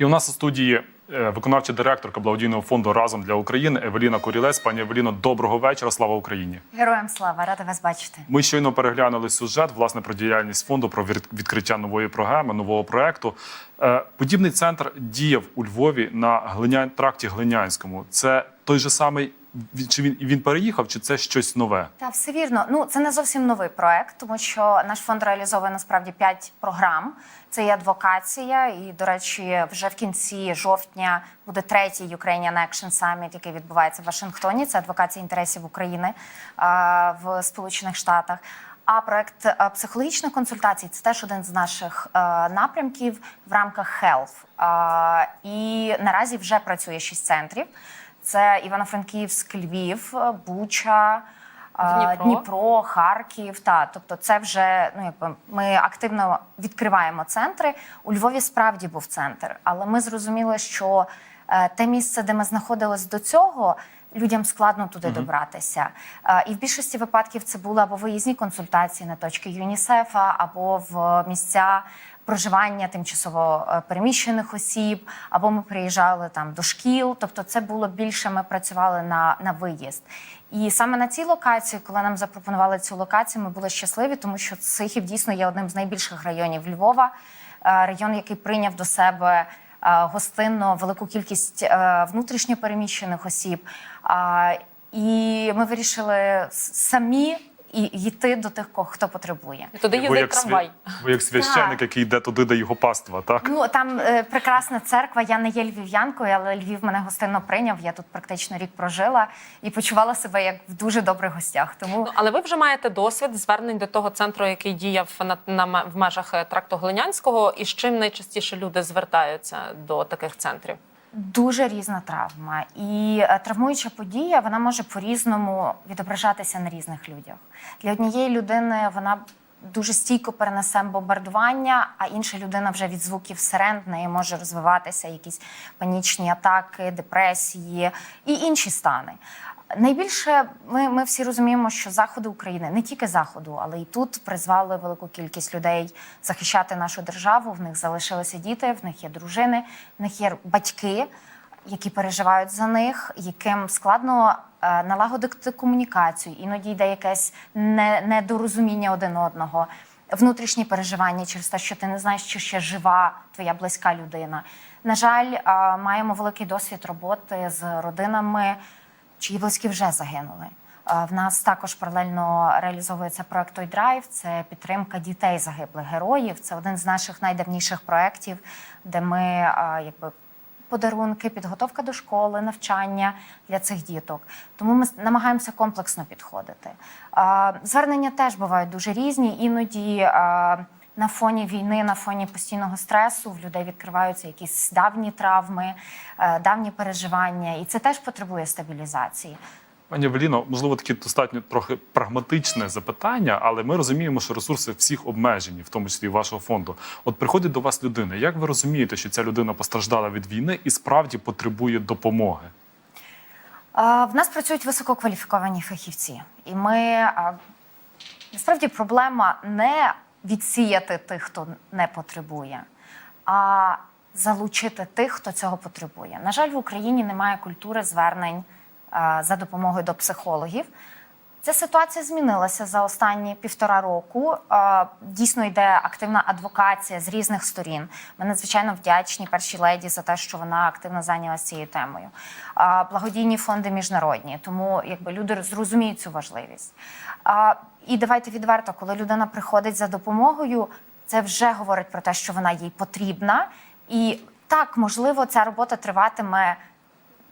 І у нас у студії е, виконавча директорка благодійного фонду Разом для України Евеліна Курілець. Пані Евеліно, доброго вечора. Слава Україні! Героям слава, рада вас бачити. Ми щойно переглянули сюжет власне про діяльність фонду, про від- відкриття нової програми, нового проекту. Е, Подібний центр діяв у Львові на глиня... тракті Глинянському. Це той же самий чи він він переїхав, чи це щось нове? Та все вірно. Ну це не зовсім новий проект, тому що наш фонд реалізовує насправді п'ять програм. Це є адвокація, і до речі, вже в кінці жовтня буде третій Ukrainian Action Summit, який відбувається в Вашингтоні. Це адвокація інтересів України в Сполучених Штатах. А проект е, психологічних консультацій це теж один з наших е, напрямків в рамках. А, і наразі вже працює шість центрів. Це Івано-Франківськ, Львів, Буча, Дніпро. Дніпро, Харків. Та тобто, це вже ну якби ми активно відкриваємо центри. У Львові справді був центр, але ми зрозуміли, що е, те місце, де ми знаходились до цього. Людям складно туди добратися, Е, і в більшості випадків це були або виїзні консультації на точки ЮНІСЕФа, або в місця проживання тимчасово е, переміщених осіб, або ми приїжджали там до шкіл. Тобто, це було більше. Ми працювали на, на виїзд. І саме на цій локації, коли нам запропонували цю локацію, ми були щасливі, тому що Сихів дійсно є одним з найбільших районів Львова, е, район, який прийняв до себе е, гостинно велику кількість е, внутрішньопереміщених осіб. І ми вирішили самі і йти до тих, хто потребує. І туди їздить як, трамвай. ви як священник, Так. який йде туди, де його паства, так? Ну там е, прекрасна церква. Я не є львів'янкою, але Львів мене гостинно прийняв. Я тут практично рік прожила і почувала себе як в дуже добрих гостях. Тому Ну, але ви вже маєте досвід звернень до того центру, який діяв на, на ме- в межах е, тракту Глинянського, і з чим найчастіше люди звертаються до таких центрів? Дуже різна травма. І е, травмуюча подія вона може по-різному відображатися на різних людях. Для однієї людини вона дуже стійко перенесе бомбардування, а інша людина вже від звуків сирен в неї може розвиватися якісь панічні атаки, депресії і інші стани. Найбільше ми, ми всі розуміємо, що заходи України не тільки заходу, але й тут призвали велику кількість людей захищати нашу державу. В них залишилися діти, в них є дружини, в них є батьки, які переживають за них, яким складно е, налагодити комунікацію. Іноді йде якесь не, недорозуміння один одного, внутрішні переживання через те, що ти не знаєш, що ще жива твоя близька людина. На жаль, е, маємо великий досвід роботи з родинами чиї близькі вже загинули. Е, В нас також паралельно реалізовується проект «Той драйв. Це підтримка дітей загиблих героїв. Це один з наших найдавніших проєктів, де ми е, якби. Подарунки, підготовка до школи, навчання для цих діток. Тому ми намагаємося комплексно підходити. Е, Звернення теж бувають дуже різні. Іноді на фоні війни, на фоні постійного стресу в людей відкриваються якісь давні травми, е, давні переживання, і це теж потребує стабілізації. Пані Евеліно, можливо, таке достатньо трохи прагматичне запитання, але ми розуміємо, що ресурси всіх обмежені, в тому числі і вашого фонду. От приходить до вас людина. Як ви розумієте, що ця людина постраждала від війни і справді потребує допомоги? Е, В нас працюють висококваліфіковані фахівці, і ми е, насправді проблема не відсіяти тих, хто не потребує, а залучити тих, хто цього потребує. На жаль, в Україні немає культури звернень е, за допомогою до психологів. Ця ситуація змінилася за останні півтора року. Е, Дійсно йде активна адвокація з різних сторін. Ми надзвичайно вдячні першій леді за те, що вона активно зайнялася цією темою. Е, Благодійні фонди міжнародні, тому якби люди зрозуміють цю важливість. І давайте відверто, коли людина приходить за допомогою, це вже говорить про те, що вона їй потрібна. І так, можливо, ця робота триватиме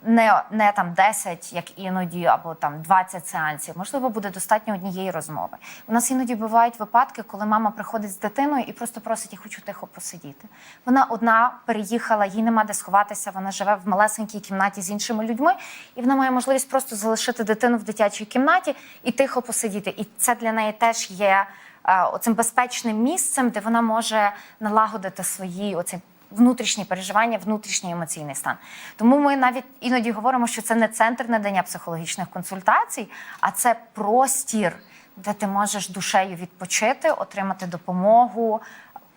не, не там 10, як іноді, або там 20 сеансів. Можливо, буде достатньо однієї розмови. У нас іноді бувають випадки, коли мама приходить з дитиною і просто просить, я хочу тихо посидіти. Вона одна переїхала, їй нема де сховатися. Вона живе в малесенькій кімнаті з іншими людьми, і вона має можливість просто залишити дитину в дитячій кімнаті і тихо посидіти. І це для неї теж є е, оцим безпечним місцем, де вона може налагодити свої оці внутрішні переживання, внутрішній емоційний стан. Тому ми навіть іноді говоримо, що це не центр надання психологічних консультацій, а це простір, де ти можеш душею відпочити, отримати допомогу,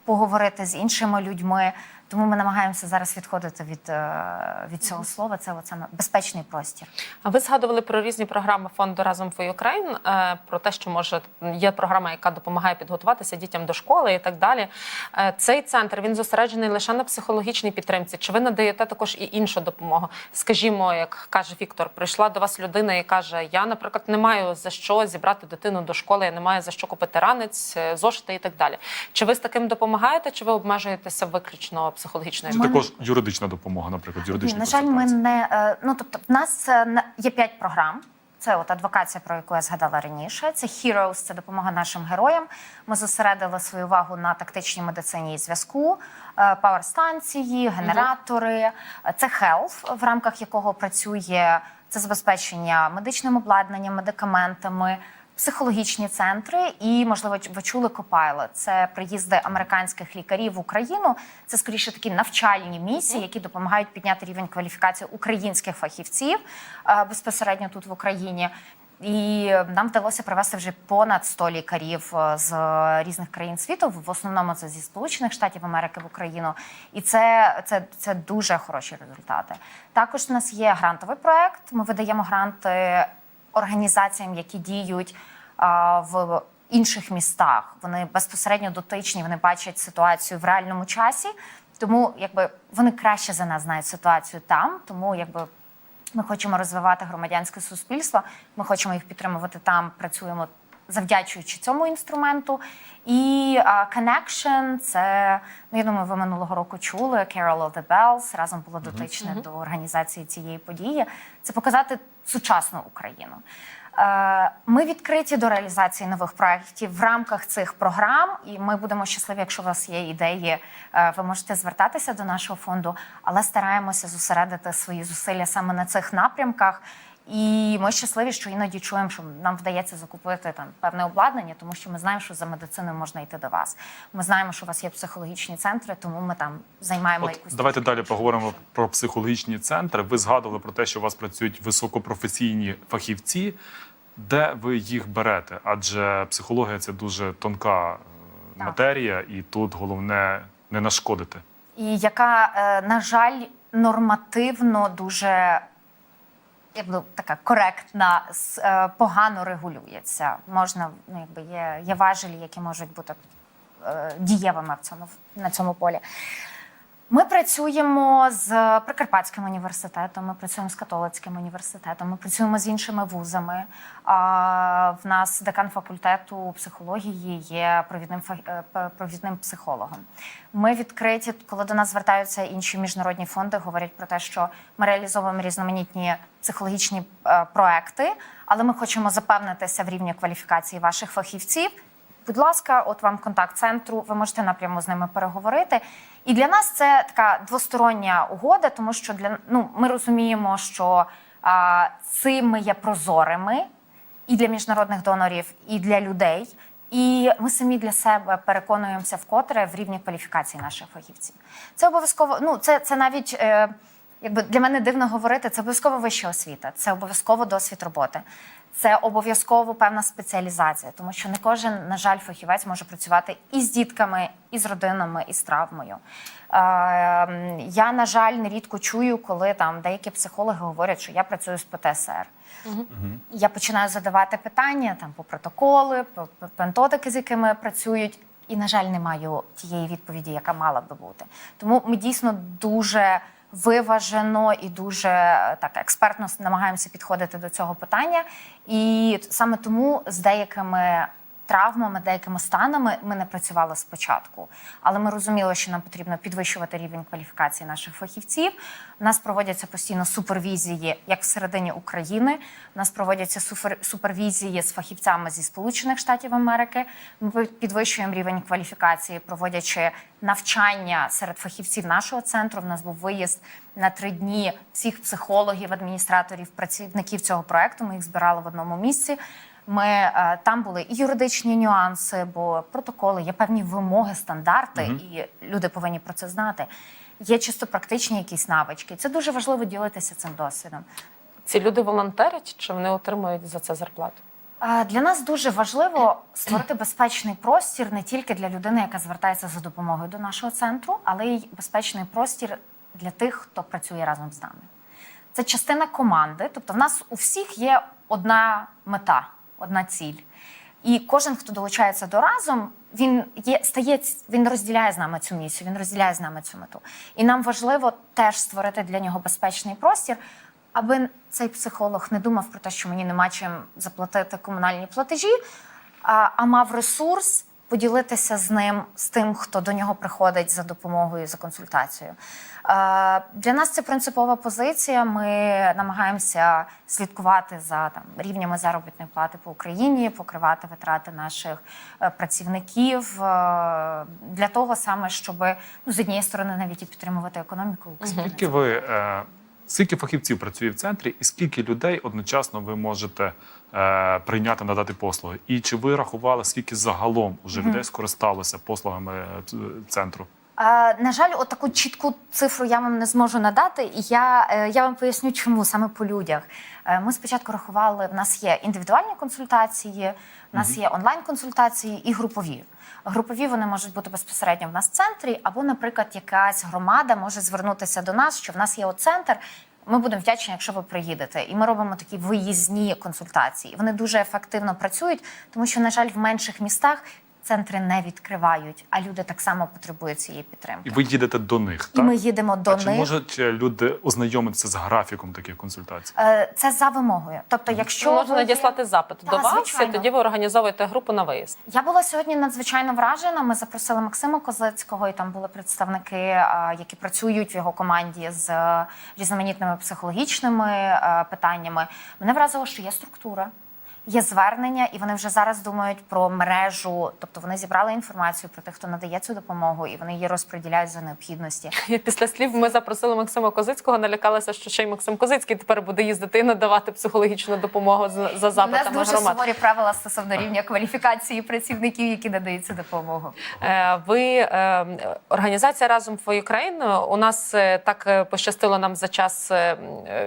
поговорити з іншими людьми. Тому ми намагаємося зараз відходити від, е, від цього слова. Це оце безпечний простір. А ви згадували про різні програми фонду разом for Ukraine, е, про те, що може є програма, яка допомагає підготуватися дітям до школи і так далі. Е, Цей центр він зосереджений лише на психологічній підтримці. Чи ви надаєте також і іншу допомогу? Скажімо, як каже Віктор, прийшла до вас людина і каже: Я, наприклад, не маю за що зібрати дитину до школи, я не маю за що купити ранець, зошити і так далі. Чи ви з таким допомагаєте, чи ви обмежуєтеся виключно психологічною? Чи також юридична допомога, наприклад, юридичні на жаль, ми не е, ну тобто, в нас е, на- є п'ять програм. Це от адвокація, про яку я згадала раніше. Це Heroes, це допомога нашим героям. Ми зосередили свою увагу на тактичній медицині і зв'язку, пауер-станції, генератори. Е, Це Health, в рамках якого працює це забезпечення медичним обладнанням, медикаментами. Психологічні центри і, можливо, ви чули Copilot. Це приїзди американських лікарів в Україну. Це скоріше такі навчальні місії, які допомагають підняти рівень кваліфікації українських фахівців е, безпосередньо тут в Україні. І нам вдалося привезти вже понад 100 лікарів е, з різних країн світу. В основному це зі Сполучених Штатів Америки в Україну. І це, це, це дуже хороші результати. Також у нас є грантовий проект. Ми видаємо гранти організаціям, які діють в інших містах. Вони безпосередньо дотичні, вони бачать ситуацію в реальному часі. Тому якби вони краще за нас знають ситуацію там. Тому якби ми хочемо розвивати громадянське суспільство. Ми хочемо їх підтримувати там. Працюємо завдячуючи цьому інструменту. І а, Connection – це ну я думаю, ви минулого року чули Carol of the Bells, разом було дотичне до організації цієї події. Це показати сучасну Україну. Е, Ми відкриті до реалізації нових проєктів в рамках цих програм, і ми будемо щасливі, якщо у вас є ідеї, е, ви можете звертатися до нашого фонду, але стараємося зосередити свої зусилля саме на цих напрямках. І ми щасливі, що іноді чуємо, що нам вдається закупити там певне обладнання, тому що ми знаємо, що за медициною можна йти до вас. Ми знаємо, що у вас є психологічні центри, тому ми там займаємо От якусь давайте далі поговоримо про психологічні центри. Ви згадували про те, що у вас працюють високопрофесійні фахівці. Де ви їх берете? Адже психологія це дуже тонка е, Так. матерія, і тут головне не нашкодити. і яка, е, на жаль, нормативно дуже якби така коректна, е, погано регулюється. Можна, ну якби є, є важелі, які можуть бути е, дієвими в цьому на цьому полі. Ми працюємо з Прикарпатським університетом, ми працюємо з католицьким університетом, ми працюємо з іншими вузами. В нас декан факультету психології є провідним е, провідним психологом. Ми відкриті, коли до нас звертаються інші міжнародні фонди, говорять про те, що ми реалізовуємо різноманітні психологічні е, проекти, але ми хочемо запевнитися в рівні кваліфікації ваших фахівців. Будь ласка, от вам контакт центру, ви можете напряму з ними переговорити. І для нас це така двостороння угода, тому що для ну ми розуміємо, що а, цим є прозорими і для міжнародних донорів, і для людей. І ми самі для себе переконуємося вкотре в рівні кваліфікації наших фахівців. Це обов'язково. Ну це, це навіть. Е, Якби для мене дивно говорити, це обов'язково вища освіта, це обов'язково досвід роботи, це обов'язково певна спеціалізація, тому що не кожен, на жаль, фахівець може працювати і з дітками, і з родинами, і з травмою. Е, я, на жаль, нерідко чую, коли там деякі психологи говорять, що я працюю з ПТСР. Я починаю задавати питання там по протоколи, по по методики, з якими працюють. І, на жаль, не маю тієї відповіді, яка мала би бути. Тому ми дійсно дуже виважено і дуже е, так експертно намагаємося підходити до цього питання. І саме тому з деякими травмами, деякими станами ми не працювали спочатку. Але ми розуміли, що нам потрібно підвищувати рівень кваліфікації наших фахівців. У нас проводяться постійно супервізії, як всередині України. У нас проводяться супервізії з фахівцями зі Сполучених Штатів Америки. Ми підвищуємо рівень кваліфікації, проводячи навчання серед фахівців нашого центру. У нас був виїзд на три дні всіх психологів, адміністраторів, працівників цього проекту. Ми їх збирали в одному місці. Ми е, там були і юридичні нюанси, бо протоколи, є певні вимоги, стандарти, і люди повинні про це знати. Є чисто практичні якісь навички. Це дуже важливо ділитися цим досвідом. Ці люди волонтерять чи вони отримують за це зарплату? Для нас дуже важливо створити безпечний простір не тільки для людини, яка звертається за допомогою до нашого центру, але й безпечний простір для тих, хто працює разом з нами. Це частина команди, тобто в нас у всіх є одна мета, одна ціль. І кожен, хто долучається до разом, він є стає він розділяє з нами цю місію, він розділяє з нами цю мету. І нам важливо теж створити для нього безпечний простір, аби цей психолог не думав про те, що мені нема чим заплатити комунальні платежі, а, а мав ресурс поділитися з ним, з тим, хто до нього приходить за допомогою, за консультацією. Для нас це принципова позиція. Ми намагаємося слідкувати за там рівнями заробітної плати по Україні, покривати витрати наших е, працівників е, для того саме, щоб ну, з однієї сторони навіть і підтримувати економіку України. Скільки ви е, скільки фахівців працює в центрі, і скільки людей одночасно ви можете прийняти надати послуги? І чи ви рахували, скільки загалом уже людей скористалося послугами е, центру? Е, На жаль, от таку чітку цифру я вам не зможу надати. Я, е, я вам поясню, чому саме по людях. Е, Ми спочатку рахували, в нас є індивідуальні консультації, в нас є онлайн-консультації і групові. Групові вони можуть бути безпосередньо в нас в центрі, або, наприклад, якась громада може звернутися до нас, що в нас є от центр. Ми будемо вдячні, якщо ви приїдете. І ми робимо такі виїзні консультації. Вони дуже ефективно працюють, тому що, на жаль, в менших містах центри не відкривають, а люди так само потребують цієї підтримки. І ви їдете до них, І так? ми їдемо до а чи можуть е, люди ознайомитися з графіком таких консультацій? Е, Це за вимогою. Тобто, якщо можна ви надіслати запит Так, до вас, звичайно. і тоді ви організовуєте групу на виїзд. Я була сьогодні надзвичайно вражена. Ми запросили Максима Козицького, і там були представники, які працюють в його команді з е, різноманітними психологічними е, питаннями. Мене вразило, що є структура. Є звернення, і вони вже зараз думають про мережу, тобто вони зібрали інформацію про тих, хто надає цю допомогу, і вони її розподіляють за необхідності. Після слів ми запросили Максима Козицького, налякалися, що ще й Максим Козицький тепер буде їздити і надавати психологічну допомогу за за У нас дуже громад. суворі правила стосовно рівня кваліфікації працівників, які надають цю допомогу. Е, Ви е, організація разом for Ukraine, У нас е, так пощастило нам за час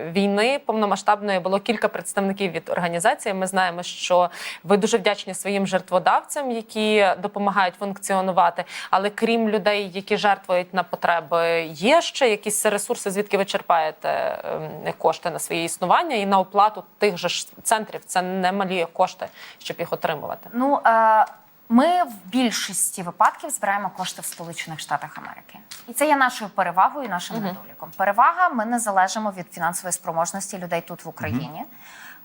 війни повномасштабної. Було кілька представників від організації. Ми знаємо, що ви дуже вдячні своїм жертводавцям, які допомагають функціонувати. Але крім людей, які жертвують на потреби, є ще якісь ресурси, звідки ви черпаєте е, кошти на своє існування і на оплату тих же ж центрів. Це немалі кошти, щоб їх отримувати. Ну е, ми в більшості випадків збираємо кошти в Сполучених Штатах Америки, і це є нашою перевагою, нашим недоліком. Перевага: ми не залежимо від фінансової спроможності людей тут в Україні.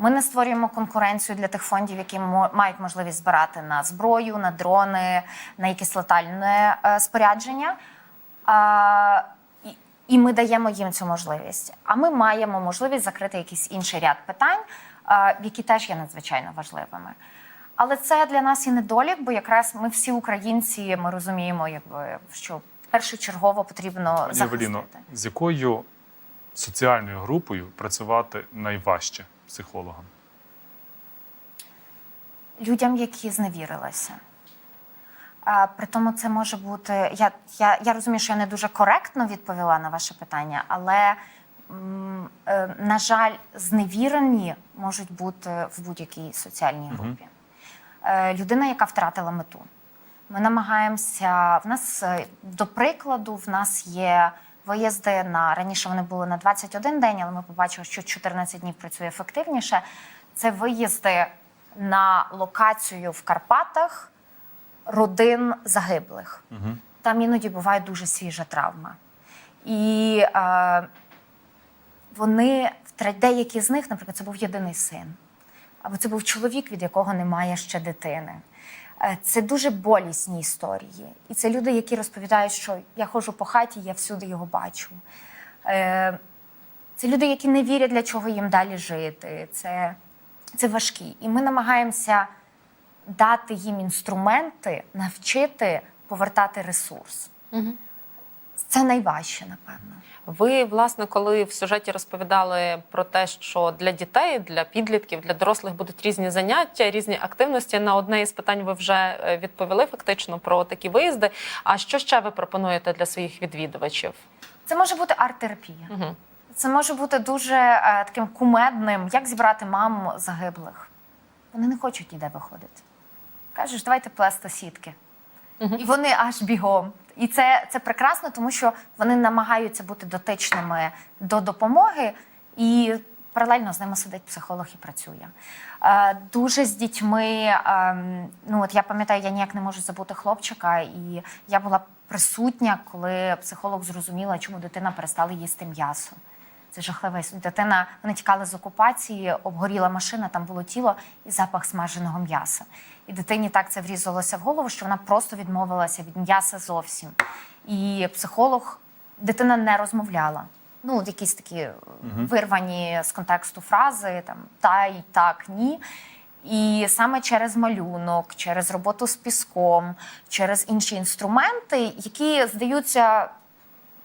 Ми не створюємо конкуренцію для тих фондів, які мають можливість збирати на зброю, на дрони, на якесь летальне е, спорядження. І, ми даємо їм цю можливість. А ми маємо можливість закрити якийсь інший ряд питань, які теж є надзвичайно важливими. Але це для нас і недолік, бо якраз ми всі українці, ми розуміємо, якби що першочергово потрібно захистити. з якою соціальною групою працювати найважче психологам? людям, які зневірилися. А, при тому це може бути. Я, я, я розумію, що я не дуже коректно відповіла на ваше питання, але, м, е, на жаль, зневірені можуть бути в будь-якій соціальній групі. Е, людина, яка втратила мету. Ми намагаємося. В нас, е, до прикладу, в нас є виїзди на раніше вони були на 21 день, але ми побачили, що 14 днів працює ефективніше. Це виїзди на локацію в Карпатах родин загиблих. Там іноді буває дуже свіжа травма. І е, вони деякі з них, наприклад, це був єдиний син, або це був чоловік, від якого немає ще дитини. Е, Це дуже болісні історії. І це люди, які розповідають, що я ходжу по хаті, я всюди його бачу. Е, Це люди, які не вірять, для чого їм далі жити. Це, це важкі. І ми намагаємося дати їм інструменти, навчити повертати ресурс. Це найважче, напевно. Ви, власне, коли в сюжеті розповідали про те, що для дітей, для підлітків, для дорослих будуть різні заняття, різні активності. На одне із питань ви вже е, відповіли фактично про такі виїзди. А що ще ви пропонуєте для своїх відвідувачів? Це може бути арт-терапія. Угу. Це може бути дуже е, таким кумедним, як зібрати мам загиблих. вони не хочуть ніде виходити. Кажеш, давайте плести сітки. І вони аж бігом. І це, це прекрасно, тому що вони намагаються бути дотичними до допомоги, і паралельно з ними сидить психолог і працює. Е, дуже з дітьми. ем, ну от я пам'ятаю, я ніяк не можу забути хлопчика, і я була присутня, коли психолог зрозуміла, чому дитина перестала їсти м'ясо. Це жахливий. Дитина, вони тікали з окупації, обгоріла машина, там було тіло і запах смаженого м'яса. І дитині так це врізалося в голову, що вона просто відмовилася від м'яса зовсім. І психолог, дитина не розмовляла. Ну, якісь такі вирвані з контексту фрази, там та й так, ні. І саме через малюнок, через роботу з піском, через інші інструменти, які здаються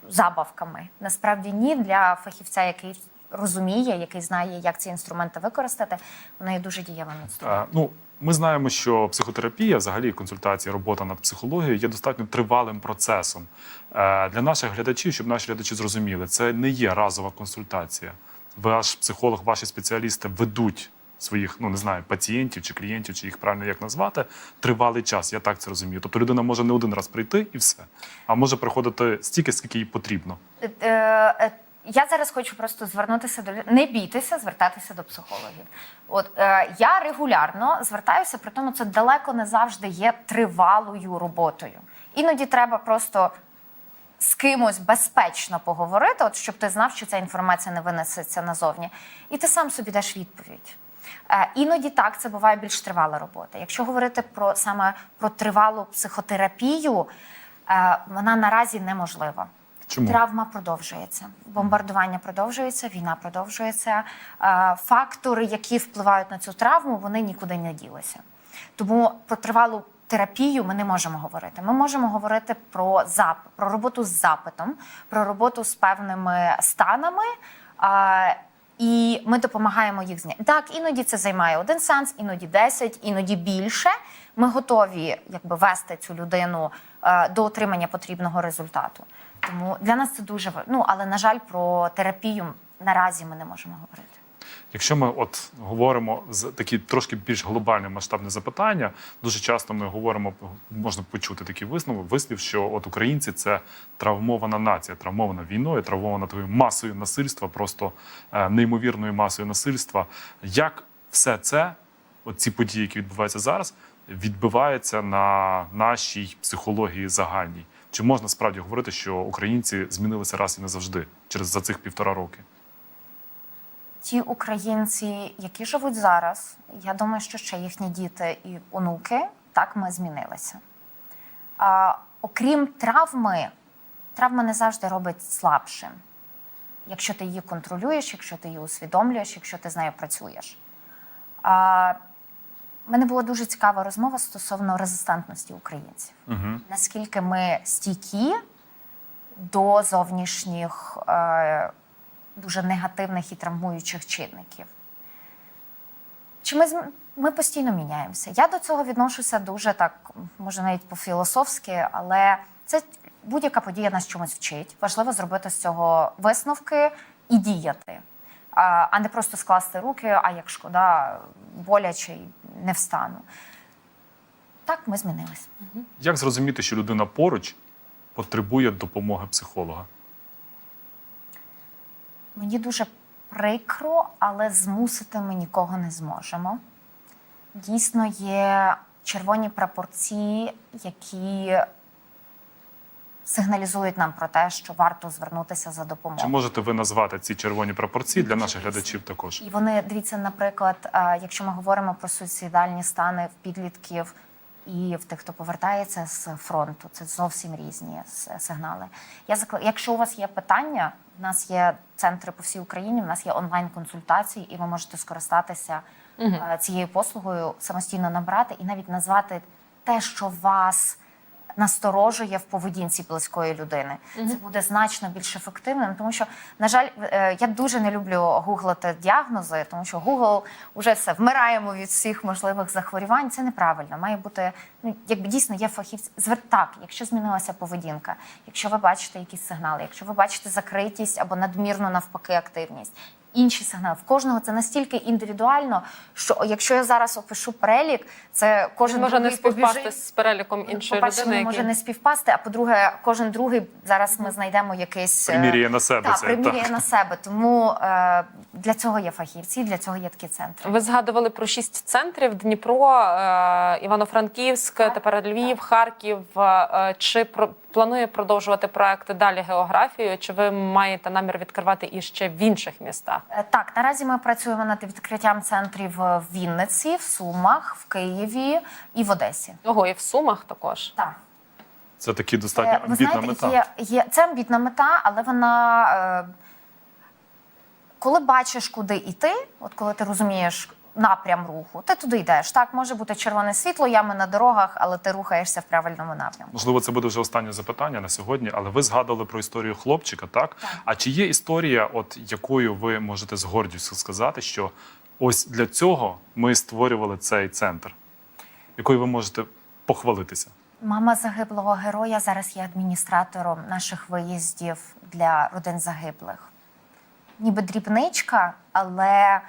забавками. Насправді ні для фахівця, який розуміє, який знає, як ці інструменти використати, воно є дуже дієвим інструментом. Ну, ми знаємо, що психотерапія, взагалі консультація, робота над психологією є достатньо тривалим процесом. Е, Для наших глядачів, щоб наші глядачі зрозуміли, це не є разова консультація. Ваш психолог, ваші спеціалісти ведуть своїх, ну не знаю, пацієнтів чи клієнтів, чи їх правильно як назвати, тривалий час. Я так це розумію. Тобто людина може не один раз прийти і все, а може приходити стільки, скільки їй потрібно. Е, е, Я зараз хочу просто звернутися до не бійтеся звертатися до психологів. От е, я регулярно звертаюся, при тому це далеко не завжди є тривалою роботою. Іноді треба просто з кимось безпечно поговорити, от щоб ти знав, що ця інформація не винесеться назовні, і ти сам собі даш відповідь. Е, іноді так це буває більш тривала робота. Якщо говорити про саме про тривалу психотерапію, е, вона наразі неможлива. Чому? Травма продовжується, бомбардування продовжується, війна продовжується. Е, Фактори, які впливають на цю травму, вони нікуди не ділися. Тому про тривалу терапію ми не можемо говорити. Ми можемо говорити про зап... про роботу з запитом, про роботу з певними станами. І ми допомагаємо їх зняти. Так, іноді це займає один сеанс, іноді 10, іноді більше. Ми готові якби вести цю людину е, до отримання потрібного результату. Тому для нас це дуже ва- ну, але на жаль, про терапію наразі ми не можемо говорити. Якщо ми от говоримо з такі трошки більш глобальне масштабне запитання, дуже часто ми говоримо, можна почути такий висновок, вислів, що от українці це травмована нація, травмована війною, травмована такою масою насильства, просто е, неймовірною масою насильства. Як все це, от ці події, які відбуваються зараз, відбивається на нашій психології загальній? Чи можна справді говорити, що українці змінилися раз і назавжди через за цих півтора роки? Ті українці, які живуть зараз, я думаю, що ще їхні діти і онуки, так ми змінилися. А, окрім травми, травма не завжди робить слабшим. Якщо ти її контролюєш, якщо ти її усвідомлюєш, якщо ти з нею працюєш. А, мене була дуже цікава розмова стосовно резистентності українців. Угу. Наскільки ми стійкі до зовнішніх е, дуже негативних і травмуючих чинників. Чи ми, ми постійно міняємося? Я до цього відношуся дуже так, може навіть по-філософськи, але це будь-яка подія нас чомусь вчить. Важливо зробити з цього висновки і діяти, а, не просто скласти руки, а як шкода, боляче і не встану. Так, ми змінилися. Як зрозуміти, що людина поруч потребує допомоги психолога? Мені дуже прикро, але змусити ми нікого не зможемо. Дійсно, є червоні прапорці, які сигналізують нам про те, що варто звернутися за Чи допомогою. можете ви назвати ці червоні прапорці для наших глядачів також? І вони дивіться, наприклад, е, якщо ми говоримо про суїцидальні стани в підлітків і в тих, хто повертається з фронту, це зовсім різні сигнали. Я закла... Якщо у вас є питання, в нас є центри по всій Україні, в нас є онлайн-консультації, і ви можете скористатися угу. цією послугою, самостійно набрати і навіть назвати те, що вас насторожує в поведінці близької людини. Це буде значно більш ефективним, тому що, на жаль, е, я дуже не люблю гуглити діагнози, тому що Google уже все вмираємо від всіх можливих захворювань. Це неправильно. Має бути ну, якби дійсно є фахівці. Звер... Так, якщо змінилася поведінка, якщо ви бачите якісь сигнали, якщо ви бачите закритість або надмірну навпаки активність. Інші сигнали. В кожного це настільки індивідуально, що якщо я зараз опишу перелік, це кожен може не співпасти побіжить. з переліком іншої По-перше, людини. він може не співпасти, а по-друге, кожен другий зараз ми знайдемо якийсь е, Примірює на себе так, це, примірює так. на себе. Тому е, для цього є фахівці, для цього є такі центри. Ви згадували про шість центрів: Дніпро, е, Івано-Франківськ, тепер Львів, Харків. Е, Чи про планує продовжувати проекти далі географією? Чи ви маєте намір відкривати і ще в інших містах? Е, Так, наразі ми працюємо над відкриттям центрів в Вінниці, в Сумах, в Києві і в Одесі. Ого, і в Сумах також. Так. Це достатньо Е, Ви амбітна знаєте, мета. Є, є, це амбітна мета, але вона. Е, коли бачиш, куди йти, от коли ти розумієш напрям руху, ти туди йдеш. Так, може бути червоне світло, ями на дорогах, але ти рухаєшся в правильному напрямку. Можливо, це буде вже останнє запитання на сьогодні, але ви згадували про історію хлопчика, так? А чи є історія, от якою ви можете з гордістю сказати, що ось для цього ми створювали цей центр, якою ви можете похвалитися? Мама загиблого героя зараз є адміністратором наших виїздів для родин загиблих. Ніби дрібничка, але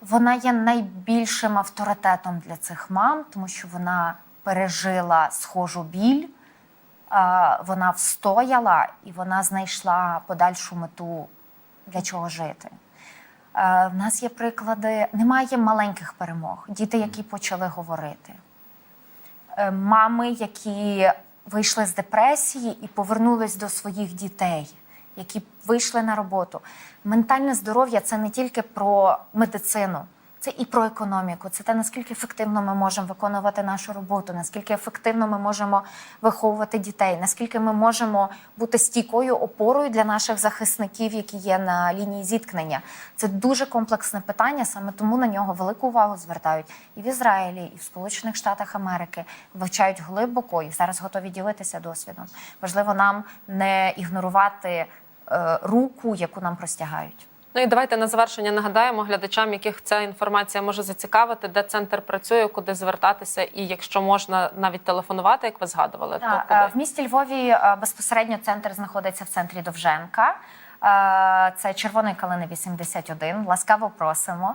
вона є найбільшим авторитетом для цих мам, тому що вона пережила схожу біль, вона встояла і вона знайшла подальшу мету, для чого жити. В нас є приклади, немає маленьких перемог, діти, які почали говорити е, мами, які вийшли з депресії і повернулись до своїх дітей, які вийшли на роботу. Ментальне здоров'я це не тільки про медицину. Це і про економіку, це те, наскільки ефективно ми можемо виконувати нашу роботу, наскільки ефективно ми можемо виховувати дітей, наскільки ми можемо бути стійкою опорою для наших захисників, які є на лінії зіткнення. Це дуже комплексне питання, саме тому на нього велику увагу звертають і в Ізраїлі, і в Сполучених Штатах Америки вивчають глибоко і зараз готові ділитися досвідом. Важливо нам не ігнорувати руку, яку нам простягають. Ну і давайте на завершення нагадаємо глядачам, яких ця інформація може зацікавити, де центр працює, куди звертатися, і якщо можна навіть телефонувати, як ви згадували, Так, то е, куди? в місті Львові е, безпосередньо центр знаходиться в центрі Довженка. Е, Це Червоної калини 81. Ласкаво просимо.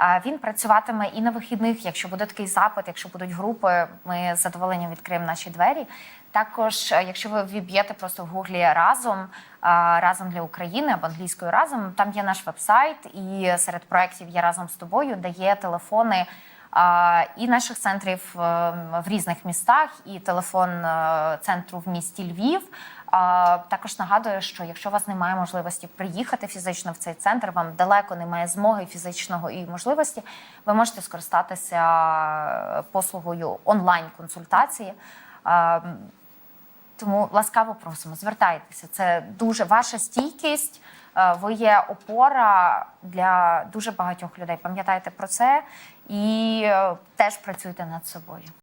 Е, Він працюватиме і на вихідних, якщо буде такий запит, якщо будуть групи, ми з задоволенням відкриємо наші двері. Також, е, якщо ви віб'єте просто в гуглі разом разом для України або англійською разом, там є наш вебсайт, і серед проєктів є разом з тобою, де є телефони і наших центрів в різних містах, і телефон центру в місті Львів. Також нагадую, що якщо у вас немає можливості приїхати фізично в цей центр, вам далеко немає змоги фізичного і можливості, ви можете скористатися послугою онлайн-консультації. Тому ласкаво просимо, звертайтеся. Це дуже ваша стійкість. Ви є опора для дуже багатьох людей. Пам'ятайте про це і е, теж працюйте над собою.